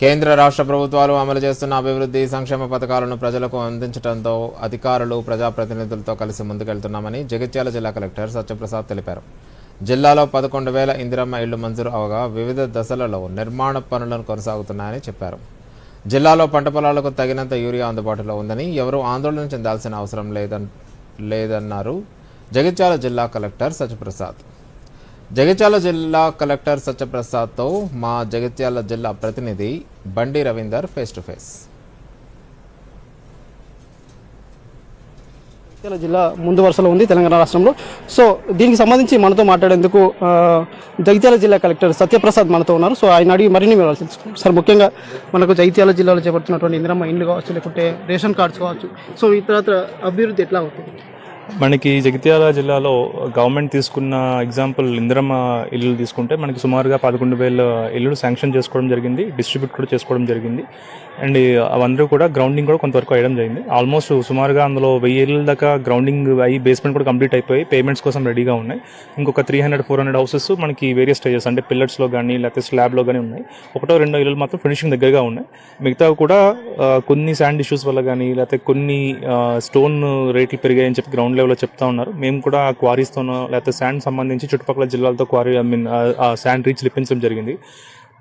కేంద్ర రాష్ట్ర ప్రభుత్వాలు అమలు చేస్తున్న అభివృద్ధి సంక్షేమ పథకాలను ప్రజలకు అందించడంతో అధికారులు ప్రజాప్రతినిధులతో కలిసి ముందుకెళ్తున్నామని జగిత్యాల జిల్లా కలెక్టర్ సత్యప్రసాద్ తెలిపారు. జిల్లాలో పదకొండు వేల ఇందిరమ్మ ఇళ్ళు మంజూరు అవగా వివిధ దశలలో నిర్మాణ పనులను కొనసాగుతున్నాయని చెప్పారు. జిల్లాలో పంట పొలాలకు తగినంత యూరియా అందుబాటులో ఉందని ఎవరూ ఆందోళన చెందాల్సిన అవసరం లేదన్ లేదన్నారు జగిత్యాల జిల్లా కలెక్టర్ సత్యప్రసాద్. జగిత్యాల జిల్లా కలెక్టర్ సత్యప్రసాద్తో మా జగిత్యాల జిల్లా ప్రతినిధి Bandi Ravinder face to face Jagtial జిల్లా ముందు వరుసలో ఉంది తెలంగాణ రాష్ట్రంలో. సో దీనికి సంబంధించి మనతో మాట్లాడేందుకు జగిత్యాల జిల్లా కలెక్టర్ సత్యప్రసాద్ మనతో ఉన్నారు. సో ఆయన అడిగి మరిన్ని వివరాలు సార్ ముఖ్యంగా మనకు జగిత్యాల జిల్లాలో చేపడుతున్నటువంటి ఇందిరమ్మ ఇండ్లు కావచ్చు లేకుంటే రేషన్ కార్డ్స్ కావచ్చు. సో ఈ తర్వాత అభివృద్ధి ఎట్లా అవుతుంది? మనకి జగిత్యాల జిల్లాలో గవర్నమెంట్ తీసుకున్న ఎగ్జాంపుల్ ఇందిరమ్మ ఇల్లు తీసుకుంటే మనకి సుమారుగా పదకొండు వేల ఇల్లులు శాంక్షన్ చేసుకోవడం జరిగింది డిస్ట్రిబ్యూట్ కూడా చేసుకోవడం జరిగింది. అండ్ అవందరూ కూడా గ్రౌండింగ్ కూడా కొంతవరకు వేయడం జరిగింది. ఆల్మోస్ట్ సుమారుగా అందులో వెయ్యి ఇల్లు దాకా గ్రౌండింగ్ అయ్యి బేస్మెంట్ కూడా కంప్లీట్ అయిపోయి పేమెంట్స్ కోసం రెడీగా ఉన్నాయి. ఇంకొక three hundred four hundred houses మనకి వేరియస్ స్టేజెస్ అంటే పిల్లర్స్లో కానీ లేకపోతే స్లాబ్లో కానీ ఉన్నాయి. ఒకటో రెండో ఇల్లు మాత్రం ఫినిషింగ్ దగ్గరగా ఉన్నాయి. మిగతా కూడా కొన్ని శాండ్ ఇష్యూస్ వల్ల కానీ లేకపోతే కొన్ని స్టోన్ రేట్లు పెరిగాయని చెప్పి గ్రౌండ్ లెవెల్లో చెప్తా ఉన్నారు. మేము కూడా క్వారీస్తోనో లేకపోతే శాండ్ సంబంధించి చుట్టుపక్కల జిల్లాలతో క్వారీ ఐ మీన్ ఆ శాండ్ రీచ్ లిప్పించడం జరిగింది.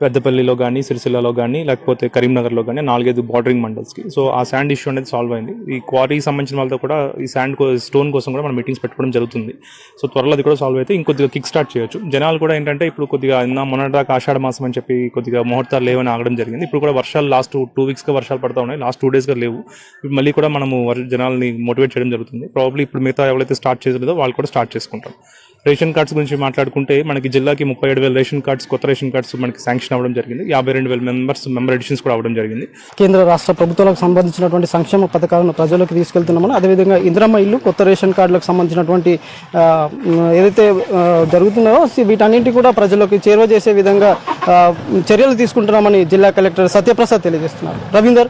పెద్దపల్లిలో కానీ సిరిసిల్లలో కానీ లేకపోతే కరీంనగర్లో కానీ నాలుగైదు బార్డరింగ్ మండల్స్కి. సో ఆ శాండ్ ఇష్యూ అనేది సాల్వ్ అయింది. ఈ క్వారీ సంబంధించిన వాళ్ళతో కూడా ఈ శాండ్ స్టోన్ కోసం కూడా మనం మీటింగ్స్ పెట్టుకోవడం జరుగుతుంది. సో త్వరలో అది కూడా సాల్వ్ అయితే ఇంకొద్దిగా కిక్ స్టార్ట్ చేయొచ్చు. జనాలు కూడా ఏంటంటే ఇప్పుడు కొద్దిగా నిన్న మొన్నటిదాకా ఆషాఢ మాసం అని చెప్పి కొద్దిగా ముహూర్తాలు లేవని ఆగడం జరిగింది. ఇప్పుడు కూడా వర్షాలు లాస్ట్ టూ వీక్స్గా వర్షాలు పడతా ఉన్నాయి. లాస్ట్ టూ డేస్గా లేవు. మళ్ళీ కూడా మనము జనాల్ని మోటివేట్ చేయడం జరుగుతుంది. ప్రాబ్లీ ఇప్పుడు మిగతా ఎవరైతే స్టార్ట్ చేయలేదో వాళ్ళు కూడా స్టార్ట్ చేసుకుంటారు. రేషన్ కార్డ్స్ గురించి మాట్లాడుకుంటే మనకి జిల్లాకి ముప్పై ఏడు వేల రేషన్ కార్డ్స్ కొత్త రేషన్ కార్డ్స్ మనకి శాంక్షన్ అవ్వడం జరిగింది. యాభై రెండు వేల మెంబర్స్ మెంబర్ ఎడిషన్స్ కూడా అవ్వడం జరిగింది. కేంద్ర రాష్ట్ర ప్రభుత్వాలకు సంబంధించినటువంటి సంక్షేమ పథకాలను ప్రజలకు తీసుకెళ్తున్నామని అదేవిధంగా ఇందిరమ్మ ఇల్లు కొత్త రేషన్ కార్డులకు సంబంధించినటువంటి ఏదైతే ఆ, జరుగుతున్నాయో వీటన్నింటి కూడా ప్రజలకు చేరువ చేసే విధంగా చర్యలు తీసుకుంటున్నామని జిల్లా కలెక్టర్ సత్యప్రసాద్ తెలియజేస్తున్నారు. రవీందర్